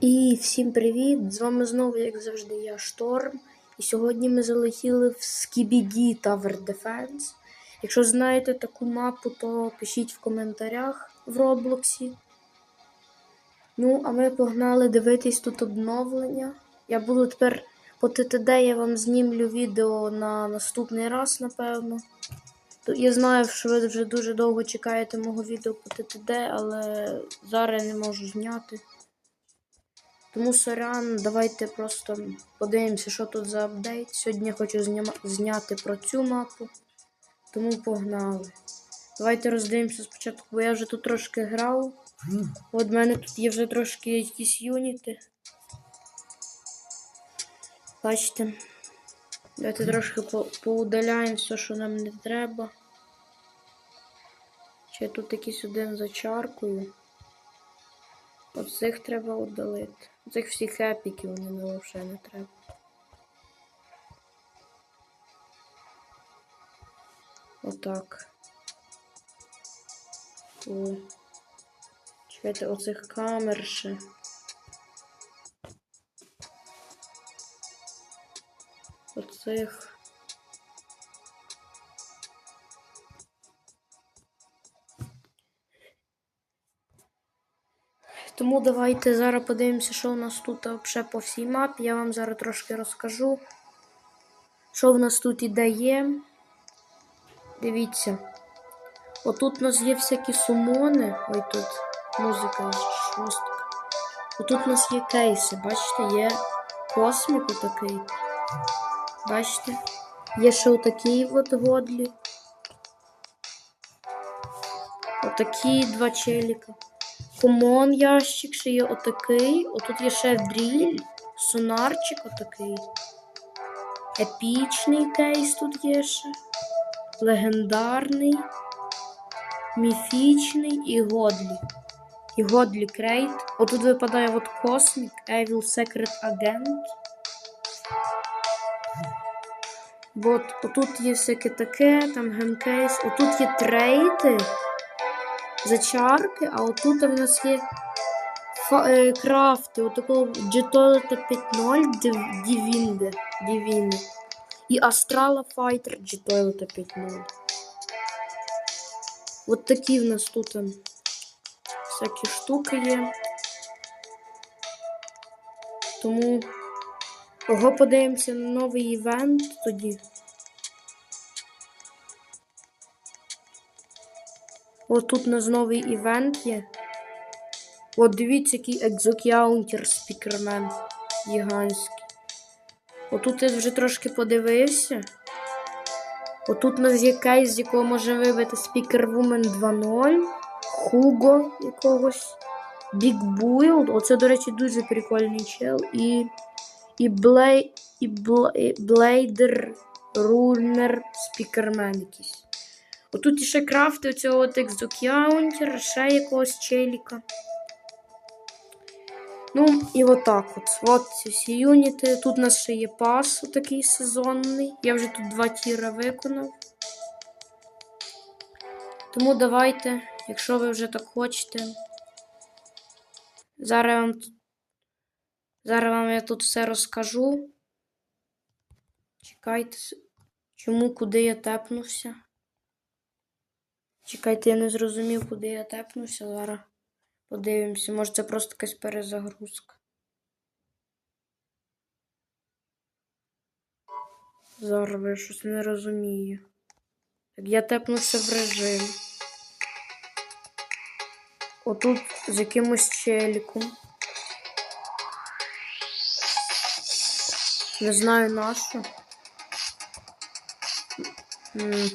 І всім привіт! З вами знову, як завжди, я Шторм. І сьогодні ми залетіли в Skibidi Tower Defense. Якщо знаєте таку мапу, то пишіть в коментарях в Роблоксі. Ну, а ми погнали дивитись тут обновлення. Я буду тепер по ТТД, я вам знімлю відео на наступний раз, напевно. Я знаю, що ви вже дуже довго чекаєте мого відео по ТТД, але зараз не можу зняти. Тому сорян, давайте просто подивимося, що тут за апдейт. Сьогодні я хочу зняти про цю мапу. Тому погнали. Давайте роздивимося спочатку, бо я вже тут трошки грав. От в мене тут є вже трошки якісь юніти. Бачите. Давайте трошки по- поудаляємо все, що нам не треба. Ще тут якийсь один за чаркою. Оцих треба удалити. Оцих всіх епіків вони нам взагалі не треба. Отак. О. Чекайте, оцих камер ще. Оцих. Тому давайте зараз подивимося, що у нас тут взагалі по всій мапі. Я вам зараз трошки розкажу, що в нас тут іде є. Дивіться. Отут у нас є всякі сумони. Ой, тут музика шостка. Отут у нас є кейси, бачите, є космік отакий. Бачите? Є ще отакий от годлі. Отакі два челіка. Комон ящик ще є отакий. Отут є ще дріль, сонарчик отакий. Епічний кейс тут є ще. Легендарний, міфічний і годлі. І годлі крейт. Отут випадає от Космік, Evil Secret Agent. От, отут є всяке таке, там гемкейс. Отут є трейти зачарки, а отут в нас є е, крафти, отакого Джетолета 5.0 Див- Дівінде. І Астрала Файтер Джетолета 5.0. От такі в нас тут ем, всякі штуки є. Тому ого подивимося на новий івент тоді. От тут у нас новий івент є. От дивіться, який екзокяунтер спікермен гігантський. Отут я вже трошки подивився. Отут у нас є кейс, з якого можна вибити Woman 2.0, Хуго якогось, Big Build. Оце, до речі, дуже прикольний чел. І. І Блей. І Блейдер Рунер Спікермен якийсь. Отут ще крафти цього от екзокяунтера, ще якогось челіка. Ну, і отак от. От ці всі юніти. Тут у нас ще є пас такий сезонний. Я вже тут два тіра виконав. Тому давайте, якщо ви вже так хочете. Зараз вам. Зараз вам я тут все розкажу. Чекайте, чому, куди я тепнувся. Чекайте, я не зрозумів, куди я тепнувся. Зараз подивимося. Може це просто якась перезагрузка. Зараз я щось не розумію. Так я тепнувся в режим. Отут з якимось челіком. Не знаю нащо. М.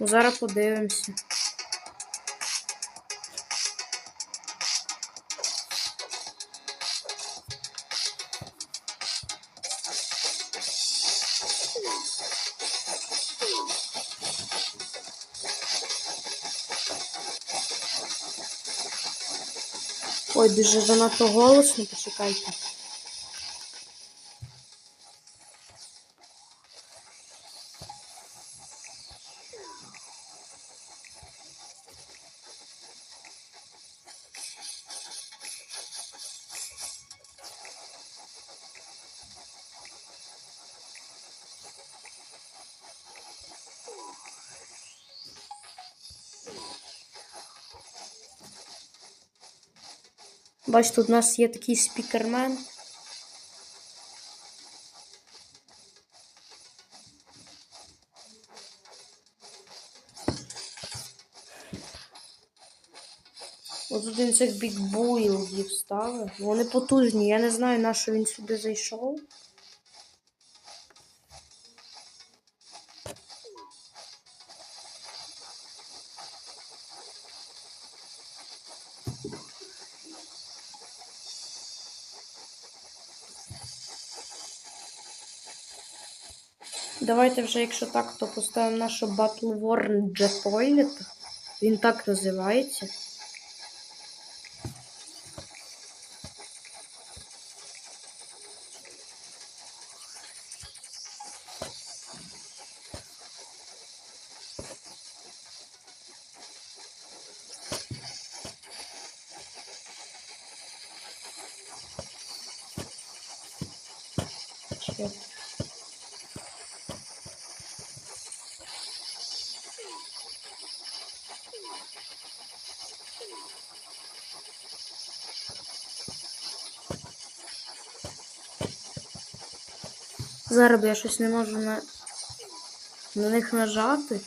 Зараз подивимося. Ой, дуже занадто голосно, почекайте. Бачите, тут у нас є такий спікермен. Ось один цих бікбуїлдів ставив. Вони потужні. Я не знаю, на що він сюди зайшов. Давайте вже, якщо так, то поставимо нашу Battle Worn Jet Toilet. Він так називається. Чек. Зараз я щось не можу на, на них нажати.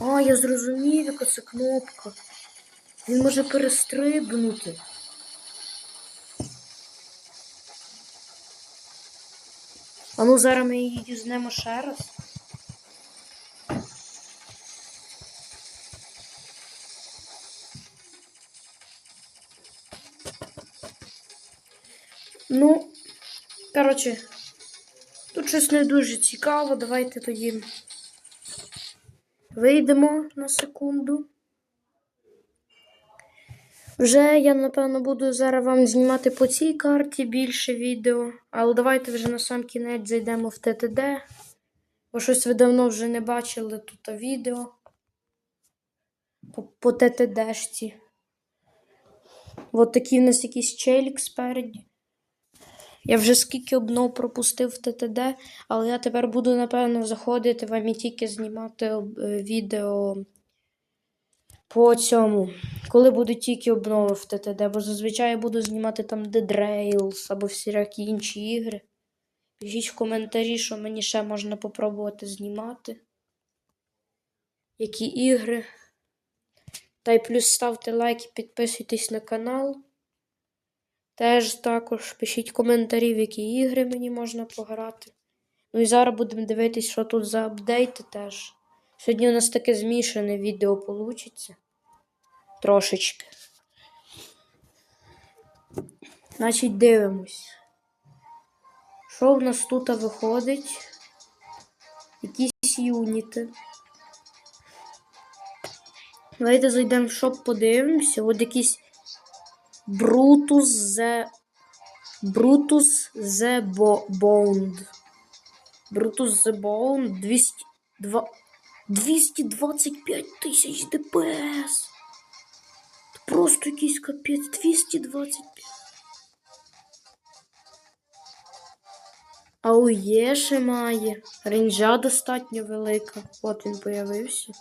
А, я зрозумів, яка це кнопка. Він може перестрибнути. А ну зараз ми її юзнемо ще раз. Ну, коротше, тут щось не дуже цікаво. Давайте тоді вийдемо на секунду. Вже я, напевно, буду зараз вам знімати по цій карті більше відео. Але давайте вже на сам кінець зайдемо в ТТД. Бо щось ви давно вже не бачили тут відео. По, по ТТДшці. От такий в нас якийсь челік спереді. Я вже скільки обнов пропустив в ТТД, але я тепер буду, напевно, заходити вам і тільки знімати е, відео по цьому. Коли будуть тільки обнови в ТТД, бо зазвичай я буду знімати там Dead Rails або всілякі інші ігри. Пишіть в коментарі, що мені ще можна попробувати знімати. Які ігри. Та й плюс ставте лайки, підписуйтесь на канал. Теж також пишіть коментарі, в які ігри мені можна пограти. Ну і зараз будемо дивитися, що тут за апдейти теж. Сьогодні у нас таке змішане відео получиться. Трошечки. Значить, дивимось. Що в нас тут виходить? Якісь юніти. Давайте зайдемо в шоп, подивимося. От якийсь Brutus the Brutus the Bo- Bound. Brutus the Bound 200, 225 тисяч ДПС. Просто якийсь капець 225. Аує ще має. Ренджа достатньо велика. От він появився.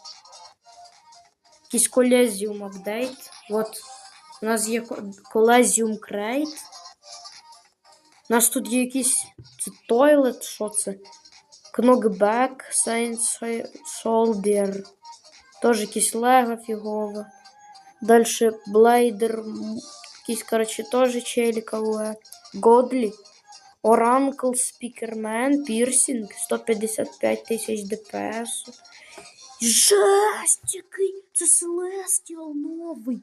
Якийсь колезіум апдейт. От у нас є колезіум крейт. У нас тут є якийсь це тойлет, що це? Кнокбек, Saints Soldier. Теж якийсь лего фігове. Дальше Блейдер. м, Якийсь, коротше, теж челікове. Годлі. Oracle Speakerman, Piercing, 155 тисяч ДПС. Жесть, який! Це Celestial новий.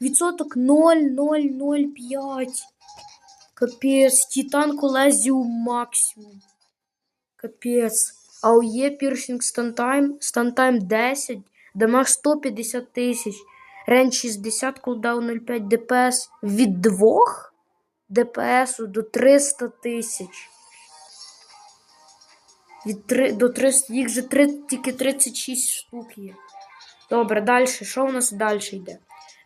Відсоток 0,005. Капець, Титан Колезіум максимум. Капець. АОЄ Piercing Stuntime, Stuntime 10, дамаг 150 тисяч. Рейндж 60, кулдаун 0,5 ДПС від 2 ДПС до 300 тисяч. Від 3 до 300, їх же 3, тільки 36 штук є. Добре, далі. Що у нас далі йде?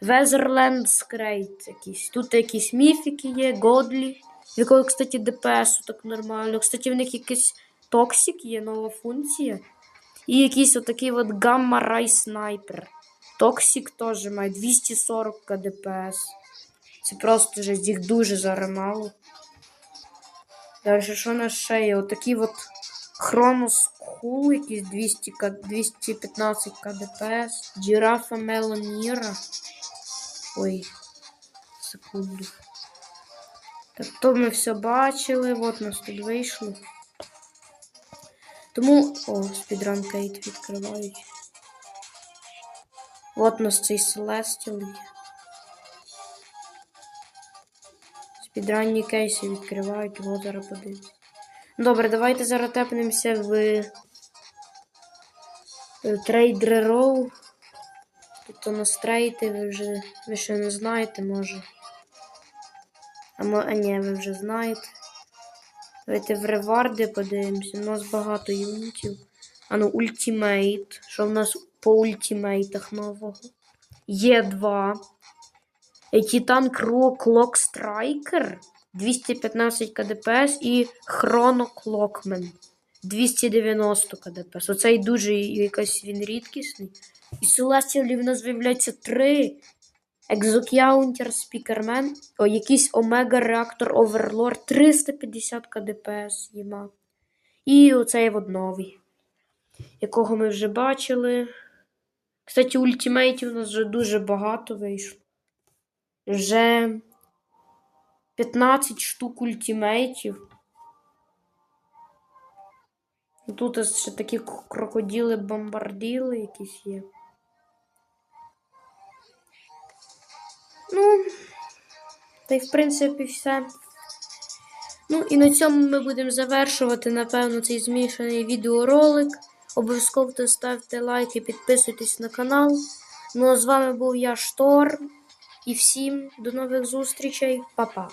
Везерленд Скрейт якийсь. Тут якісь міфіки є, Годлі. Якого, кстати, ДПС так нормально. Кстати, в них якийсь Токсик є, нова функція. І якийсь отакий от Гамма Рай Снайпер. Токсик теж має 240 КДПС. Це просто жесть, їх дуже зараз. Далі, що у нас ще є? Отакий от Хронос Кул, якийсь 200, К- 215 КДПС. Джирафа Мелоніра. Ой, секунду. Так, то ми все бачили, от нас тут вийшло. Тому. О, спідран Кейт відкривають. От у нас цей Celestial є. Спідранні кейси відкривають, от зараз. Добре, давайте зараз тепнемося в е, Trader Row. Тут у нас трейти, ви вже ви ще не знаєте, може. А, а ні, ви вже знаєте. Давайте в реварди подивимося. У нас багато юнітів. А ну, ультимейт. Що в нас по ультимейтах нового? Є 2. Титан Кро Клок Страйкер 215 КДПС і Хроно Клокмен 290 КДПС. Оцей дуже якийсь він рідкісний. І Celestial в нас виявляється 3. Екзокяунтер Спікермен. О, якийсь Омега Реактор Оверлорд 350 КДПС їма. І оцей от новий, якого ми вже бачили. Кстати, ультимейтів у нас вже дуже багато вийшло. Вже 15 штук ультимейтів. Тут ще такі к- крокодили-бомбарділи якісь є. Ну, та й в принципі все. Ну і на цьому ми будемо завершувати, напевно, цей змішаний відеоролик. Обов'язково ставте лайки, підписуйтесь на канал. Ну а з вами був я Шторм. І всім до нових зустрічей. Па-па.